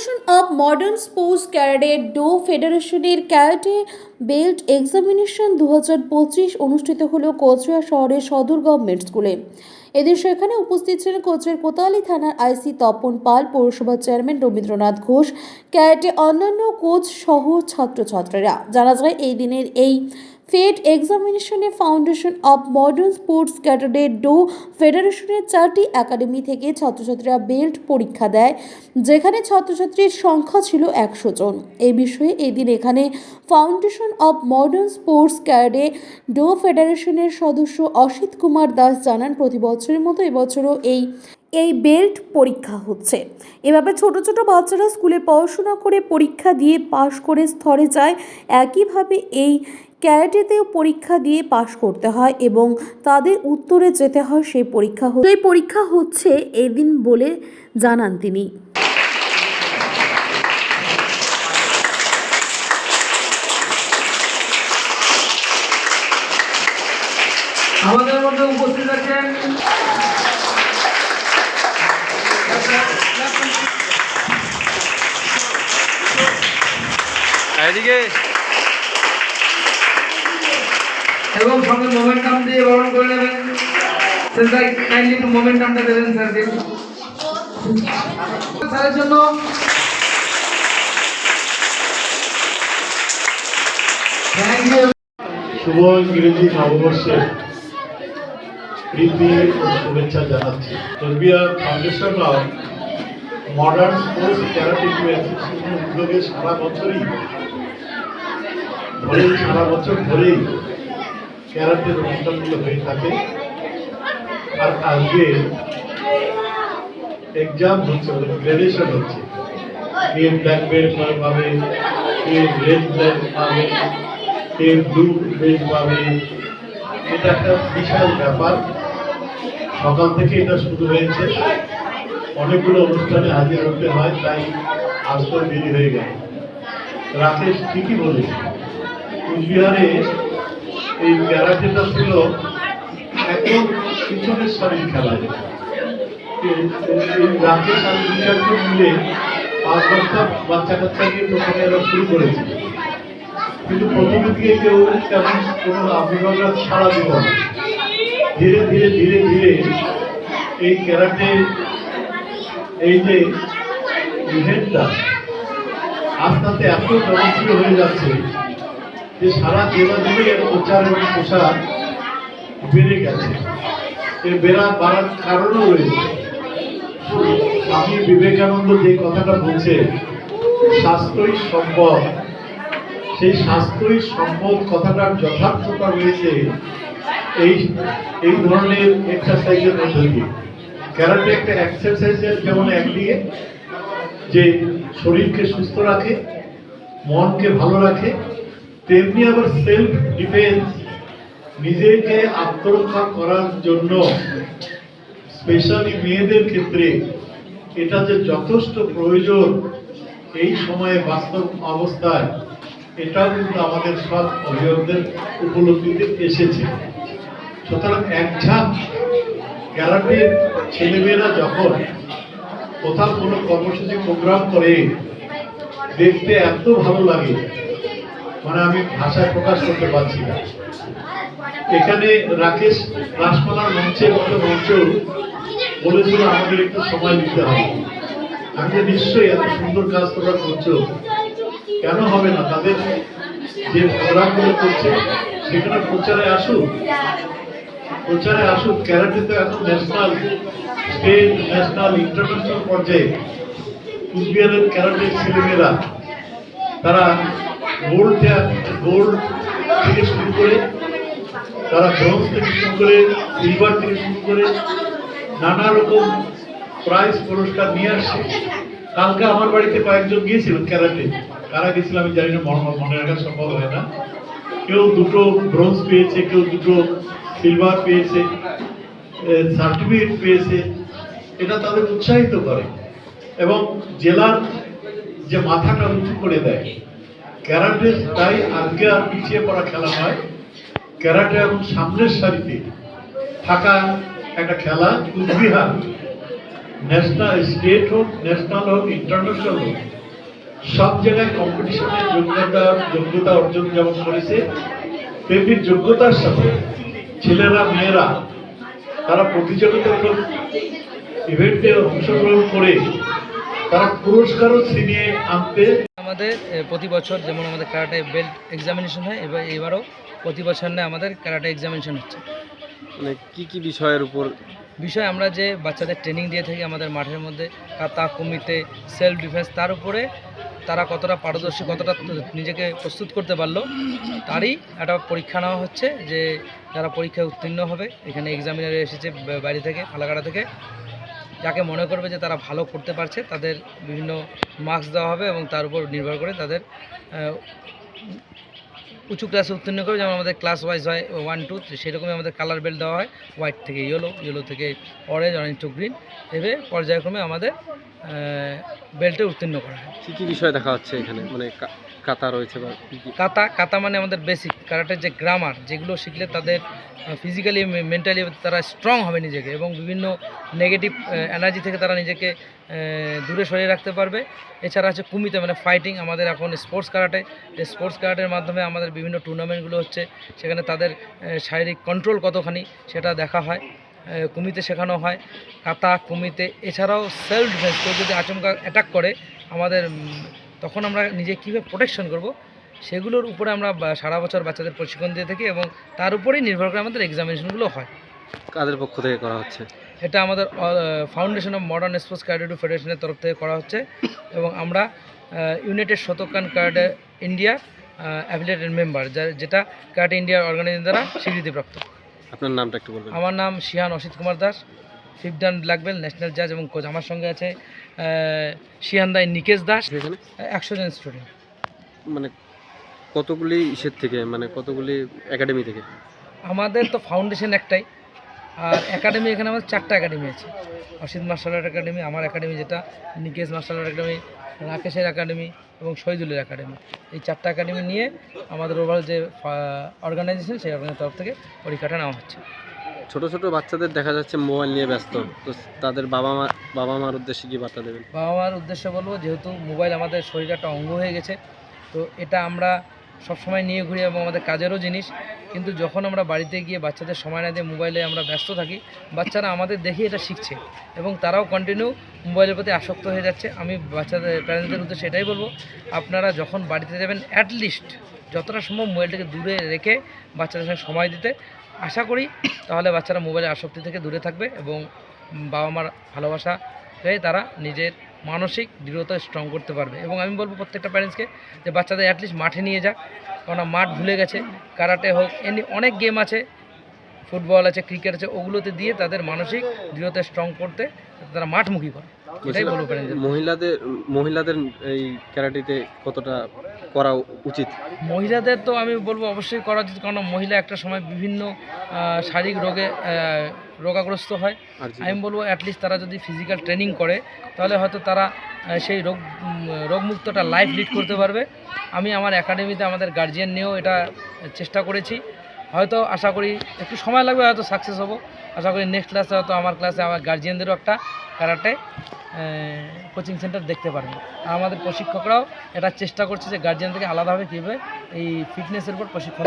Foundation of modern sports karate do ফেডারেশনের karate belt examination দু অনুষ্ঠিত হলো কোচবিহার শহরের সদর গভর্নমেন্ট স্কুলে এদের সেখানে উপস্থিত ছিলেন কোচের কোতালি থানার আইসি তপন পাল, পৌরসভার চেয়ারম্যান রবীন্দ্রনাথ ঘোষ ক্যারাটে অন্যান্য কোচ সহ ছাত্রছাত্রীরা। জানা যায়, এই দিনের এই ফেড এক্সামিনেশনে foundation of modern sports karate do ফেডারেশনের চারটি একাডেমি থেকে ছাত্রছাত্রীরা বেল্ট পরীক্ষা দেয়, যেখানে ছাত্রছাত্রীর সংখ্যা ছিল একশো জন। এই বিষয়ে এদিন এখানে foundation of modern sports karate do ফেডারেশনের সদস্য অসিত কুমার দাস জানান, প্রতি বছরের মতো এবছরও এই এই বেল্ট পরীক্ষা হচ্ছে। এভাবে ছোট ছোট বাচ্চারা স্কুলে পড়াশোনা করে পরীক্ষা দিয়ে পাশ করে স্তরে যায়। একইভাবে এই ক্যারাটেতেও পরীক্ষা দিয়ে পাশ করতে হয় এবং তাদের উত্তরে যেতে হয় সেই পরীক্ষা সেই পরীক্ষা হচ্ছে এদিন বলে জানান তিনি। আমাদের মধ্যে উপস্থিত আছেন এদিকে এবং সঙ্গে মোমেন্টাম দিয়ে বরণ করে নেবেন। স্যার কাইন্ডলি একটু মোমেন্টামটা দেবেন স্যারের জন্য শুভ ইংরেজি নববর্ষের প্রীতি ও শুভেচ্ছা জানাচ্ছি। ফাউন্ডেশন অফ মডার্ন স্পোর্টস উদ্যোগে সারা বছরই ধরেই, সারা বছর ধরেই ক্যারাটের অনুষ্ঠানগুলো হয়ে থাকে। আর আজকে এক্সাম হচ্ছে গ্রাজুয়েশন হচ্ছে। কে ব্ল্যাক বেল্ট পাবে কে রেড বেল্ট পাবে কে ব্লু বেল্ট পাবে। এটা একটা বিশাল ব্যাপার। সকাল থেকে এটা শুরু হয়েছে। অনেকগুলো অনুষ্ঠানে হাজির হতে হয়, তাই আসতে দেরি হয়ে গেল। রাকেশ, ঠিকই বলেছে কুচবিহারে এই ক্যারাটেটা ছিল একদম পিছনের সারির খেলা এই রাকেশ আর দু মিলে পাঁচ দশটা বাচ্চা কাচ্চা নিয়ে প্রথমে এরা শুরু করেছে। কিন্তু প্রথমে দিকে কেউ তেমন কোনো অভিভাবকরা ছাড়া দিত না। ধীরে ধীরে ধীরে ধীরে এই ক্যারাটে এই যে ইভেন্টটা আস্তে আস্তে এত জনপ্রিয় হয়ে যাচ্ছে যে সারা জেলা জুড়ে এর প্রচার এবং প্রসার বেড়ে গেছে। এর বেড়া বাড়ার কারণও রয়েছে। স্বামী বিবেকানন্দ যে কথাটা বলছে, স্বাস্থ্যই সম্পদ। সেই স্বাস্থ্যই সম্পদ কথাটার যথার্থতা রয়েছে এই এই ধরনের এক্সারসাইজের মধ্যে দিয়ে। ক্যারাটে একটা এক্সারসাইজের যেমন একদিকে যে শরীরকে সুস্থ রাখে, মনকে ভালো রাখে তেমনি আবার সেলফ ডিফেন্স নিজেকে আত্মরক্ষা করার জন্য স্পেশালি মেয়েদের ক্ষেত্রে এটা যে যথেষ্ট প্রয়োজন এই সময়ে বাস্তব অবস্থায়, এটাও কিন্তু আমাদের সব অভিভাবকদের উপলব্ধিতে এসেছে। সুতরাং এক ঝাঁক ছেলেমেয়েরা যখন কোথাও কোনো কর্মসূচি প্রোগ্রাম করে, দেখতে এত ভালো লাগে মানে আমি ভাষায় প্রকাশ করতে পারছি না। এখানে রাকেশ রাসমালার মঞ্চের মতো মঞ্চ বলেছিল, আমাদের একটু সময় দিতে হবে। আমি যে নিশ্চয়ই এত সুন্দর কাজ তোমরা করছ, কেন হবে না? তাদের যে প্রোগ্রামগুলো করছে, সেখানে প্রচারে আসুক। প্রচারে আসুক, ক্যারাটে তো এখন ন্যাশনাল স্টেট ন্যাশনাল ইন্টারন্যাশনাল পর্যায়ে। কুচবিহারের ক্যারাটের ছেলেমেয়েরা, তারা গোল্ড গোল্ড থেকে শুরু করে তারা ব্রোঞ্জ থেকে শুরু করে সিলভার থেকে শুরু করে নানা রকম প্রাইজ পুরস্কার নিয়ে আসছে। কালকে আমার বাড়িতে কয়েকজন গিয়েছিলেন ক্যারাটে। কারা গেছিল আমি জানি না, মনে মনে রাখা সম্ভব হয় না। কেউ দুটো ব্রোঞ্জ পেয়েছে, কেউ দুটো সিলভার পেয়েছে সার্টিফিকেট পেয়েছে। এটা তাদের উৎসাহিত করে এবং জেলার যে মাথাটা উঁচু করে দেয়। ক্যারাটে তাই আজকে আর পিছিয়ে পড়া খেলা নয়। ক্যারাটে এবং সামনের সারিতে থাকা একটা খেলা, কুচবিহার ন্যাশনাল স্টেট হোক, ন্যাশনাল হোক, ইন্টারন্যাশনাল হোক, সব জায়গায় কম্পিটিশনের যোগ্যতা যোগ্যতা অর্জন যেমন করেছে, তেমনি যোগ্যতার সাথে ছেলেরা, মেয়েরা, তারা প্রতিযোগিতামূলক ইভেন্টে অংশগ্রহণ করে তারা পুরস্কারও ছিনিয়ে আনতে আমাদের প্রতি বছর যেমন আমাদের ক্যারাটে বেল্ট এক্সামিনেশন হয় এবার এবারও প্রতি বছর না আমাদের ক্যারাটে এক্সামিনেশন হচ্ছে। মানে কি কি বিষয়ের উপর? বিষয় আমরা যে বাচ্চাদের ট্রেনিং দিয়ে থাকি আমাদের মাঠের মধ্যে কাতা কমিতে সেলফ ডিফেন্স তার উপরে তারা কতটা পারদর্শী কতটা নিজেকে প্রস্তুত করতে পারল তারই একটা পরীক্ষা নেওয়া হচ্ছে যে যারা পরীক্ষায় উত্তীর্ণ হবে এখানে এক্সামিনার এসেছে বাইরে থেকে ফালাকাটা থেকে যাকে মনে করবে যে তারা ভালো করতে পারছে, তাদের বিভিন্ন মার্কস দেওয়া হবে এবং তার উপর নির্ভর করে তাদের উঁচু ক্লাসে উত্তীর্ণ করে যেমন আমাদের ক্লাস ওয়াইজ হয় ওয়ান টু সেরকমই আমাদের কালার বেল্ট দেওয়া হয় হোয়াইট থেকে ইয়েলো ইয়েলো থেকে অরেঞ্জ অরেঞ্জ টু গ্রিন এভাবে পর্যায়ক্রমে আমাদের বেল্টে উত্তীর্ণ করা হয়। কি কি বিষয় দেখা হচ্ছে এখানে? মানে কাতা রয়েছে বা কাতা কাতা মানে আমাদের বেসিক কারাটের যে গ্রামার যেগুলো শিখলে তাদের ফিজিক্যালি মেন্টালি তারা স্ট্রং হবে নিজেকে এবং বিভিন্ন নেগেটিভ এনার্জি থেকে তারা নিজেকে দূরে সরিয়ে রাখতে পারবে। এছাড়া আছে কুমিতে মানে ফাইটিং আমাদের এখন স্পোর্টস কারাটে স্পোর্টস কারাটের মাধ্যমে আমাদের বিভিন্ন টুর্নামেন্টগুলো হচ্ছে, সেখানে তাদের শারীরিক কন্ট্রোল কতখানি সেটা দেখা হয় কুমিতে শেখানো হয় কাতা কুমিতে। এছাড়াও সেলফ ডিফেন্স কেউ যদি আচমকা অ্যাটাক করে, আমাদের তখন আমরা নিজে কীভাবে প্রোটেকশন করব সেগুলোর উপরে আমরা সারা বছর বাচ্চাদের প্রশিক্ষণ দিয়ে থাকি এবং তার উপরেই নির্ভর করে আমাদের এক্সামিনেশনগুলো হয়। কাদের পক্ষ থেকে করা হচ্ছে? এটা আমাদের foundation of modern sports karate do ফেডারেশনের তরফ থেকে করা হচ্ছে এবং আমরা United Shotokan karate India affiliated member যা যেটা ক্যারাটে ইন্ডিয়া অর্গানাইজেশন দ্বারা স্বীকৃতিপ্রাপ্ত। আপনার নামটা একটু বলবেন। আমার নাম Shihan Asit Kumar Das. Black belt national জাজ এবং কোচ আমার সঙ্গে আছে আহ, নিকেশ দাস। একশো জন স্টুডেন্ট মানে কতগুলি ইসের থেকে মানে কতগুলি একাডেমি থেকে? আমাদের তো ফাউন্ডেশন একটাই আর একাডেমি এখানে আমাদের চারটা একাডেমি আছে। অসিত মার্শাল আর্ট একাডেমি আমার একাডেমি যেটা নিকেশ মার্শাল আর্ট একাডেমি রাকেশের একাডেমি এবং শহীদুলের একাডেমি এই চারটা একাডেমি নিয়ে আমাদের ওভারঅল যে অর্গানাইজেশন সেই অর্গানাইজের তরফ থেকে পরীক্ষাটা নেওয়া হচ্ছে। ছোট ছোট বাচ্চাদের দেখা যাচ্ছে মোবাইল নিয়ে ব্যস্ত। তো তাদের বাবা মা বাবা মার উদ্দেশ্যে কি বার্তা দেবেন? বাবা মার উদ্দেশ্যে বলব, যেহেতু মোবাইল আমাদের শরীরের একটা অঙ্গ হয়ে গেছে, তো এটা আমরা সবসময় নিয়ে ঘুরি এবং আমাদের কাজেরও জিনিস। কিন্তু যখন আমরা বাড়িতে গিয়ে বাচ্চাদের সময় না দিয়ে মোবাইলে আমরা ব্যস্ত থাকি, বাচ্চারা আমাদের দেখে এটা শিখছে এবং তারাও কন্টিনিউ মোবাইলের প্রতি আসক্ত হয়ে যাচ্ছে। আমি বাচ্চাদের প্যারেন্টসদের উদ্দেশ্যে এটাই বলব, আপনারা যখন বাড়িতে যাবেন অ্যাটলিস্ট যতটা সম্ভব মোবাইলটাকে দূরে রেখে বাচ্চাদের সঙ্গে সময় দিতে। আশা করি তাহলে বাচ্চারা মোবাইলের আসক্তি থেকে দূরে থাকবে এবং বাবা মার ভালোবাসা পেয়ে তারা নিজের মানসিক দৃঢ়তা স্ট্রং করতে পারবে। এবং আমি বলব প্রত্যেকটা প্যারেন্টসকে যে বাচ্চাদের অ্যাটলিস্ট মাঠে নিয়ে যাক, কেননা মাঠ ভুলে গেছে কারাটে হোক, এমনি অনেক গেম আছে ফুটবল আছে ক্রিকেট আছে, ওগুলোতে দিয়ে তাদের মানসিক দৃঢ়তা স্ট্রং করতে তারা মাঠমুখী করে। মহিলাদের মহিলাদের এই ক্যারাটিতে কতটা করা উচিত? মহিলাদের তো আমি বলব অবশ্যই করা উচিত কারণ মহিলা একটা সময় বিভিন্ন শারীরিক রোগে রোগাগ্রস্ত হয়। আমি বলব অ্যাটলিস্ট তারা যদি ফিজিক্যাল ট্রেনিং করে তাহলে হয়তো তারা সেই রোগ রোগমুক্তটা লাইফ লিড করতে পারবে। আমি আমার একাডেমিতে আমাদের গার্জিয়ান নিয়েও এটা চেষ্টা করেছি। হয়তো আশা করি একটু সময় লাগবে হয়তো সাকসেস হব। আশা করি নেক্সট ক্লাসে হয়তো আমার ক্লাসে আমার গার্জিয়ানদেরও একটা কারাটে কোচিং সেন্টার দেখতে পারবেন আমাদের প্রশিক্ষকরাও এটা চেষ্টা করছে যে গার্জিয়ান থেকে আলাদাভাবে কীভাবে এই ফিটনেসের উপর প্রশিক্ষণ